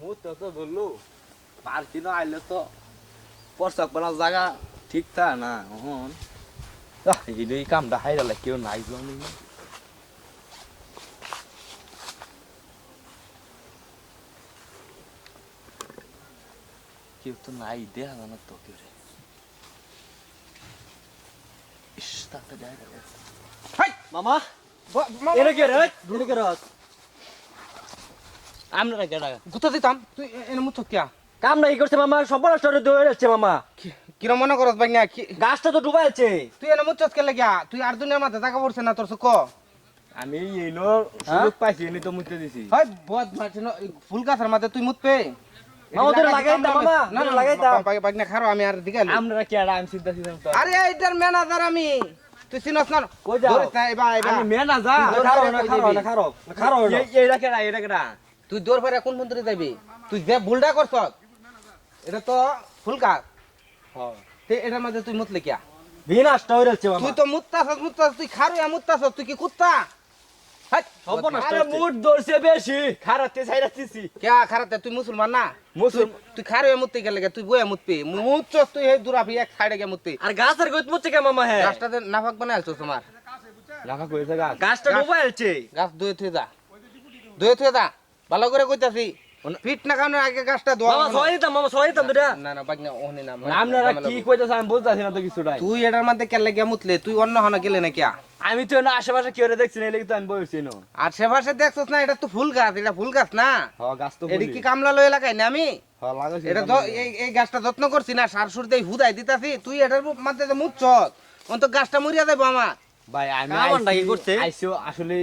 মুত তো বলল পারছি না আইলে তো পরসাক পানা জায়গা ঠিক থা না হন এই কামটা হাইরালে কেউ নাই জানি না কেউ তো নাই দেখা জানা তো কেউ রে। ইস তাতে মামা! মা- এনে কে রে? এনে কে রে আমরা কেডা? গুতা দিতাম। তুই এনে মুছ কিয়া? কাম নাই করছে মামা? সব রাস্তারে দৌড়ে যাচ্ছে মামা। কিরম মনে করস ভাই না গাছটা তো ডুবাই আছে। তুই এনে মুছ কে লাগিয়া তুই আর দুনিয়ার মাঝে টাকা পড়ছে না তোর ক আমি এলো সুযোগ পাইছি এনে তো মুতে দিছি। হয় বদ মারছে ফুল গাছের মাঝে তুই খারো ম্যানেজার আমি। তুই চিনস না কই যাও? ধরিস না খারো না খারো না খারো না খারো না এইটা কেডা এইটা কেডা? তুই দৌড় ফেরে কোন মন্দিরে যাবি? তুই যে ভুলটা করছ এটা তো ফুল গাছ তে এটার মাঝে তুই মুতলে কিয়া? হয়ে তুই তো মুত্তাছস মুত্তাছস তুই খারুয়া তুই কি কুত্তা। আরে বেশি। খারাতে ছাইরাতেছি খারাতে? তুই মুসলমান না? মুসলমান। তুই- তুই খারুয়া মুততে গেলে গে, তুই বয়ে মুতবি। মুতছস তুই হে দুরাফি এক সাইডে গে মুতবি। আর গাছের গইত মুচ্ছে কে মামা হে? নাফাক বানাইছস তোমার। গাছটা ডুবাই গাছ ধুয়ে থুয়ে যা। যা। ভালো করে কইতাছি ফিট না কারণে আগে গাছটা ধোয়া মামা সহায় দিতাম মামা সহায় দিতাম দুটা না না বাগনা ওহনি না আপনারা কি কইতাছেন আমি বুঝতাছি না তো কিছুটাই। তুই এটার মধ্যে কেলে গিয়া মুতলে? তুই অন্য হনা গেলে না কিয়া আমি তো না আশেপাশে কেউ দেখছি না এলাকি তো আমি বলছি না। আর সেপাশে দেখছস না এটা তো ফুল গাছ এটা ফুল গাছ না? হ গাছ তো এটি কি কামলা লয়ে লাগাই না আমি? হ লাগাইছি এটা তো এই এই গাছটা যত্ন করছি না সার সুর দিয়ে হুদাই দিতাছি তুই এটার মধ্যে যে মুচ্ছ অন্ত গাছটা মরিয়া দেবো আমার। ভাই আমি কি করছে? আইছি আসলে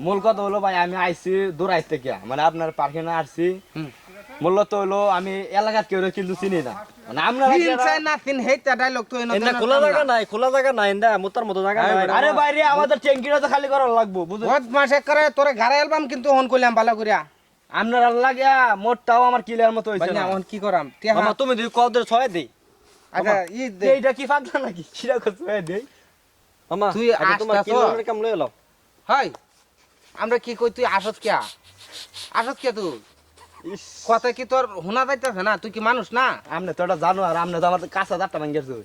মূল কথা হলো ভাই আমি আইছি দূরাইতে থেকে মানে আপনার পার্কে না আসছি। মূলত হলো আমি এলাকার কেউ কিন্তু চিনি না। মানে আপনারা তিন যারা- চাই না ডায়লগ তুই খোলা জায়গা নাই খোলা জায়গা নাই এন্ডা মুতার মতো জায়গা নাই। আরে বাইরে আমাদের ট্যাঙ্কিটা তো খালি করা লাগবো বুঝলেন? মাসে করে তোরে ঘরে অ্যালবাম কিন্তু হন কইলাম ভালো করিয়া আপনার লাগিয়া মোটটাও আমার কিলের মতো হয়েছে না। কি করাম? তুমি ছয় দেই আচ্ছা। এইটা কি পাগলা নাকি? কিরা করছে দেই মামা তুই তোমার? কাম হয়। আমরা কি কই তুই আসত কিয়া? আসত কিয়া তুই? কথা কি তোর হোনা যাইতাছে না? তুই কি মানুষ না? আমনে তো এটা জানো আর আপনি তো আমার কাঁচা দাঁতটা ভাঙ্গেছে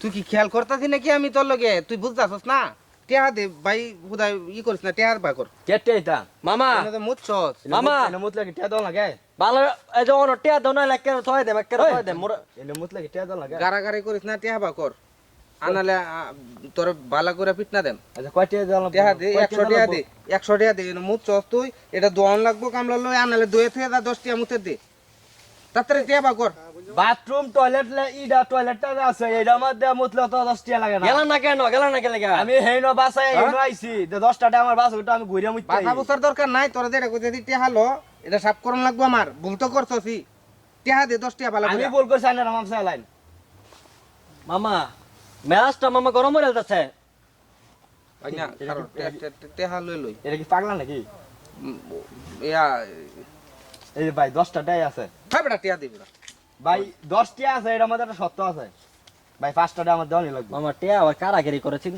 তুই কি খেয়াল করতাছি নাকি আমি তোর লগে? তুই বুঝতাছস না? টেহা দে ভাই হুদাই ই করিস না টেহার বা কর। কেটে এটা মামা! মুচ্ছস মামা। এনে মুতলে কি টিয়া দাও লাগে ভালো এই যে অন টিয়া দাও না লাগে ছয় দে ওই। ছয় দে মোর এনে মুতলে কি টিয়া দাও লাগে গারাগারি করিস না টেহা বা কর। আনালে তোর বালা করে পিট না দেন। আচ্ছা কয় টেহা দে দে মুচ্ছস তুই এটা দোয়ান লাগবো কামলা লই আনালে দুয়ে থেকে যা দশ টিয়া মুতে দে টেহা বা কর। বাথরুম টয়লেট ইডা টয়লেটটা আছে মধ্যে মুতলে তো দশ টিয়া লাগে না। গেল না কেন? গেল না কেন লাগা আমি হেইনো বাসায় হেইনো আইছি যে দশটাতে আমার বাস ওটা আমি ঘুরে মুততে বাসা বুসার দরকার নাই তোরা যেটা কইতে দি লো এটা সাফ করন লাগবো আমার। ভুল তো করছসি টেহা দে দশ টিয়া ভালো আমি বল করছি আইনার মামসা লাইন মামা মেজাজটা মামা গরম হয়ে যাচ্ছে টেহা লই লই। এটা কি পাগলা নাকি? ইয়া এই ভাই ভাই দশটাটাই আছে। ভাই বেটা টিয়া দিবি ভাই দশটি আছে এটার মধ্যে একটা সত্য আছে। ভাই পাঁচটা আমার দেওয়ানি লাগবে। মামা টিয়া আবার কারাগিরি করেছি